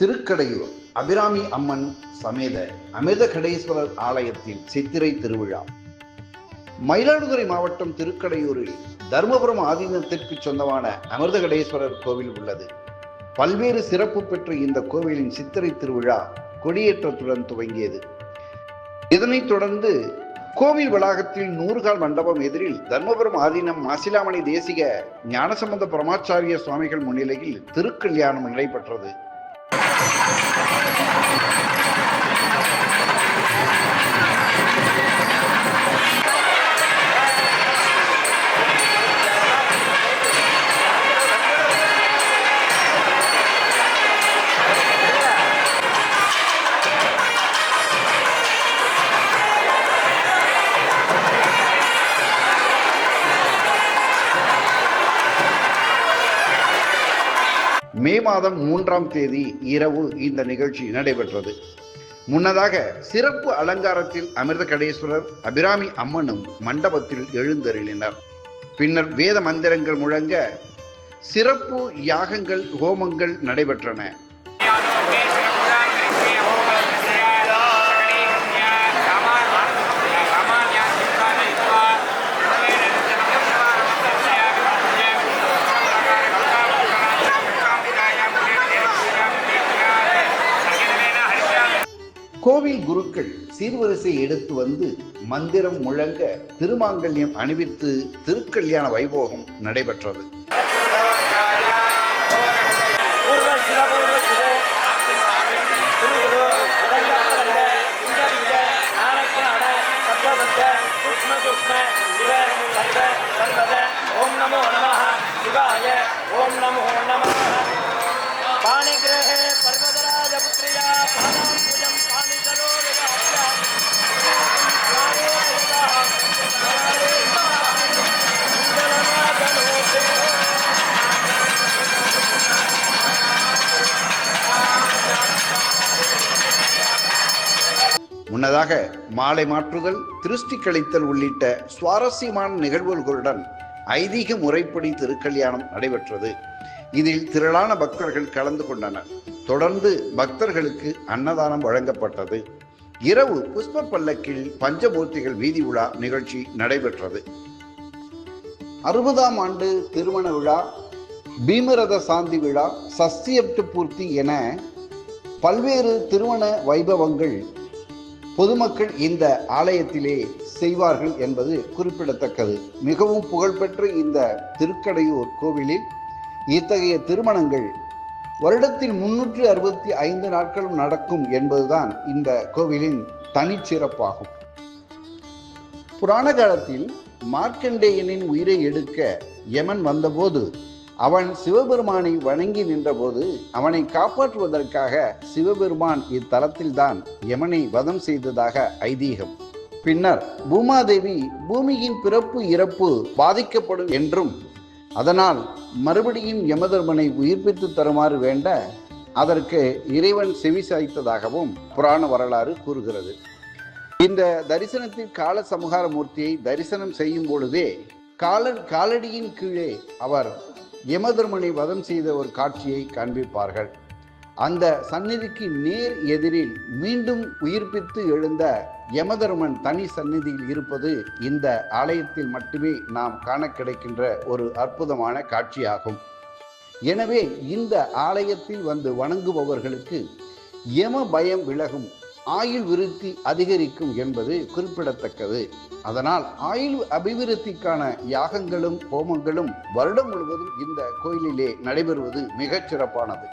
திருக்கடையூர் அபிராமி அம்மன் சமேத அமிர்த கடேஸ்வரர் ஆலயத்தில் சித்திரை திருவிழா. மயிலாடுதுறை மாவட்டம் திருக்கடையூரில் தர்மபுரம் ஆதீனத்திற்கு சொந்தமான அமிர்தகடேஸ்வரர் கோவில் உள்ளது. பல்வேறு சிறப்பு பெற்ற இந்த கோவிலின் சித்திரை திருவிழா கொடியேற்றத்துடன் துவங்கியது. இதனைத் தொடர்ந்து கோவில் வளாகத்தில் நூறுகால் மண்டபம் எதிரில் தர்மபுரம் ஆதீனம் மாசிலாமணி தேசிக ஞானசம்பந்த பரமாச்சாரிய சுவாமிகள் முன்னிலையில் திருக்கல்யாணம் நடைபெற்றது. ハハハハ! மே மாதம் மூன்றாம் தேதி இரவு இந்த நிகழ்ச்சி நடைபெற்றது. முன்னதாக சிறப்பு அலங்காரத்தில் அமிர்த கடேஸ்வரர் அபிராமி அம்மனும் மண்டபத்தில் எழுந்தருளினர். பின்னர் வேத மந்திரங்கள் முழங்க சிறப்பு யாகங்கள் ஹோமங்கள் நடைபெற்றன. கோவில் குருக்கள் சீர்வரிசை எடுத்து வந்து மந்திரம் முழங்க திருமாங்கல்யம் அணிவித்து திருக்கல்யாண வைபோகம் நடைபெற்றது. ஓம் நமோ நம சிவாய ஓம் நமோ நம பாணிகிரகே பர்வதராஜபுத்ரியா முன்னதாக மாலை மாற்றுதல் திருஷ்டி கழித்தல் உள்ளிட்ட சுவாரஸ்யமான நிகழ்வுகளுடன் ஐதீக முறைப்படி திருக்கல்யாணம் நடைபெற்றது. இதில் திரளான பக்தர்கள் கலந்து கொண்டனர். தொடர்ந்து பக்தர்களுக்கு அன்னதானம் வழங்கப்பட்டது. இரவு புஷ்ப பல்லக்கில் பஞ்சமூர்த்திகள் வீதி உலா நிகழ்ச்சி நடைபெற்றது. அறுபதாம் ஆண்டு திருமண விழா பீமரத சாந்தி விழா சஸ்தியப்டு பூர்த்தி என பல்வேறு திருமண வைபவங்கள் பொதுமக்கள் இந்த ஆலயத்திலே செய்வார்கள் என்பது குறிப்பிடத்தக்கது. மிகவும் புகழ்பெற்ற இந்த திருக்கடையூர் கோவிலில் இத்தகைய திருமணங்கள் வருடத்தில் முன்னூற்றி அறுபத்தி ஐந்து நாட்களும் நடக்கும் என்பதுதான் இந்த கோவிலின் தனிச்சிறப்பாகும். புராண காலத்தில் மார்க்கண்டேயனின் உயிரை எடுக்க யமன் வந்தபோது அவன் சிவபெருமானை வணங்கி நின்றபோது அவனை காப்பாற்றுவதற்காக சிவபெருமான் இத்தலத்தில்தான் யமனை வதம் செய்ததாக ஐதீகம். பின்னர் பூமாதேவி பூமியின் பிறப்பு இறப்பு பாதிக்கப்படும் என்றும் அதனால் மறுபடியும் யமதர்மனை உயிர்ப்பித்து தருமாறு வேண்ட அதற்கு இறைவன் செவி சாய்த்ததாகவும் புராண வரலாறு கூறுகிறது. இந்த தரிசனத்தில் கால சமகார மூர்த்தியை தரிசனம் செய்யும் பொழுதே கால காலடியின் கீழே அவர் யமதர்மனை வதம் செய்த ஒரு காட்சியை காண்பிப்பார்கள். அந்த சந்நிதிக்கு நேர் எதிரில் மீண்டும் உயிர்ப்பித்து எழுந்த யமதர்மன் தனி சந்நிதியில் இருப்பது இந்த ஆலயத்தில் மட்டுமே நாம் காண கிடைக்கின்ற ஒரு அற்புதமான காட்சியாகும். எனவே இந்த ஆலயத்தில் வந்து வணங்குபவர்களுக்கு யம பயம் விலகும் ஆயுள் விருத்தி அதிகரிக்கும் என்பது குறிப்பிடத்தக்கது. அதனால் ஆயுள் அபிவிருத்திக்கான யாகங்களும் ஹோமங்களும் வருடம் முழுவதும் இந்த கோயிலிலே நடைபெறுவது மிகச் சிறப்பானது.